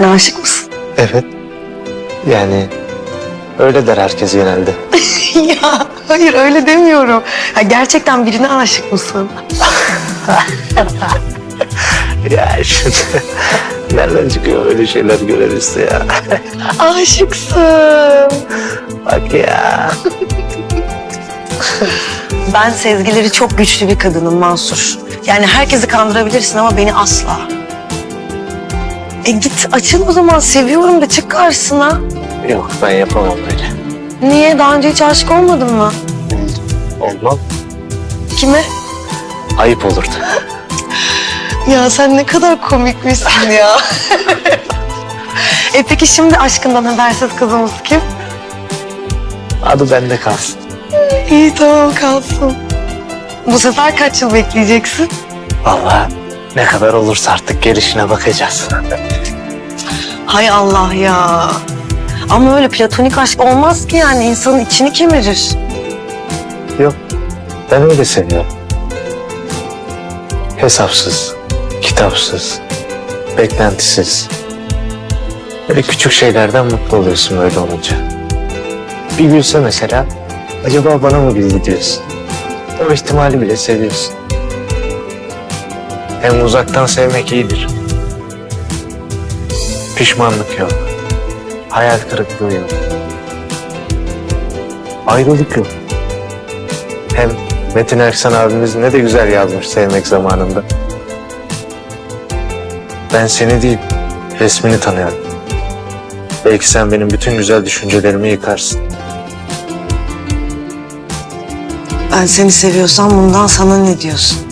Sen aşık mısın? Evet. Yani öyle der herkes genelde. ya hayır öyle demiyorum. Ha, gerçekten birine aşık mısın? ya şimdi nereden çıkıyor öyle şeyler görevlisi ya. Aşıksın. Bak ya. Ben sezgileri çok güçlü bir kadınım Mansur. Yani herkesi kandırabilirsin ama beni asla. E git açıl o zaman seviyorum da çık karşısına. Yok ben yapamam böyle. Niye? Daha önce hiç aşık olmadın mı? Olmam. Kime? Ayıp olurdu. Ya sen ne kadar komikmişsin ya. e peki şimdi aşkından habersiz kızımız kim? Adı bende kalsın. İyi tamam kalsın. Bu sefer kaç yıl bekleyeceksin? Vallahi ne kadar olursa artık gelişine bakacağız. Hay Allah ya. Ama öyle platonik aşk olmaz ki yani insanın içini kemirir. Yok ben öyle seviyorum. Hesapsız, kitapsız, beklentisiz. Böyle küçük şeylerden mutlu oluyorsun öyle olunca. Bir gülse mesela, acaba bana mı bildi diyorsun. O ihtimali bile seviyorsun. Hem uzaktan sevmek iyidir. Pişmanlık yok. Hayal kırıklığı yok. Ayrılık yok. Hem Metin Erksan abimiz ne de güzel yazmış sevmek zamanında. Ben seni değil, resmini tanıyorum. Belki sen benim bütün güzel düşüncelerimi yıkarsın. Ben seni seviyorsam bundan sana ne diyorsun?